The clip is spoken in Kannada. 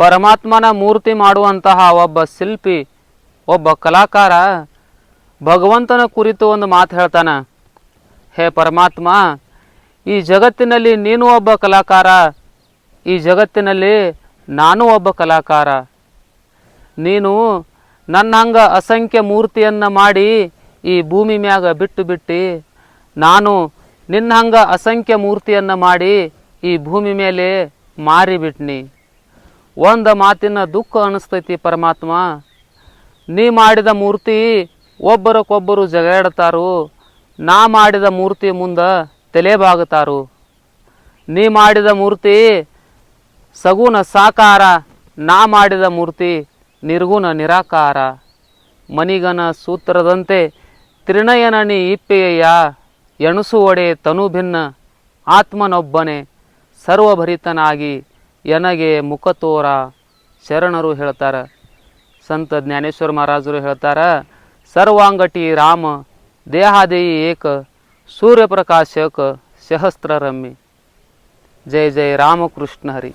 ಪರಮಾತ್ಮನ ಮೂರ್ತಿ ಮಾಡುವಂತಹ ಒಬ್ಬ ಶಿಲ್ಪಿ, ಒಬ್ಬ ಕಲಾಕಾರ ಭಗವಂತನ ಕುರಿತು ಒಂದು ಮಾತು ಹೇಳ್ತಾನೆ. ಹೇ ಪರಮಾತ್ಮ, ಈ ಜಗತ್ತಿನಲ್ಲಿ ನೀನು ಒಬ್ಬ ಕಲಾಕಾರ, ಈ ಜಗತ್ತಿನಲ್ಲಿ ನಾನು ಒಬ್ಬ ಕಲಾಕಾರ. ನೀನು ನನ್ನ ಹಂಗ ಅಸಂಖ್ಯ ಮೂರ್ತಿಯನ್ನು ಮಾಡಿ ಈ ಭೂಮಿ ಮ್ಯಾಗ ಬಿಟ್ಟು ಬಿಟ್ಟು, ನಾನು ನಿನ್ನ ಹಂಗ ಅಸಂಖ್ಯ ಮೂರ್ತಿಯನ್ನು ಮಾಡಿ ಈ ಭೂಮಿ ಮೇಲೆ ಮಾರಿಬಿಟ್ನಿ ಒಂದು ಮಾತಿನ ದುಃಖ ಅನಿಸ್ತೈತಿ ಪರಮಾತ್ಮ. ನೀ ಮಾಡಿದ ಮೂರ್ತಿ ಒಬ್ಬರಕ್ಕೊಬ್ಬರು ಜಗಾಡ್ತಾರು ನಾ ಮಾಡಿದ ಮೂರ್ತಿ ಮುಂದೆ ತಲೆಬಾಗುತ್ತಾರು ನೀ ಮಾಡಿದ ಮೂರ್ತಿ ಸಗುಣ ಸಾಕಾರ. ನಾ ಮಾಡಿದ ಮೂರ್ತಿ ನಿರ್ಗುಣ ನಿರಾಕಾರ. ಮನಿಗನ ಸೂತ್ರದಂತೆ ತ್ರಿನಯನ ನೀ ಇಪ್ಪೆಯ ಎಣಸು ಒಡೆ ತನು ಭಿನ್ನ. ಆತ್ಮನೊಬ್ಬನೇ. ಸರ್ವಭರಿತನಾಗಿ ಎನಗೆ ಮುಖತೋರ ಶರಣರು ಹೇಳ್ತಾರೆ. ಸಂತ ಜ್ಞಾನೇಶ್ವರ ಮಹಾರಾಜರು ಹೇಳ್ತಾರ, ಸರ್ವಾಂಗಟಿ ರಾಮ, ದೇಹಾದೇಯಿ ಏಕ, ಸೂರ್ಯಪ್ರಕಾಶಕ ಸಹಸ್ರ ರಮ್ಮಿ ಜಯ ಜಯ ರಾಮಕೃಷ್ಣ ಹರಿ.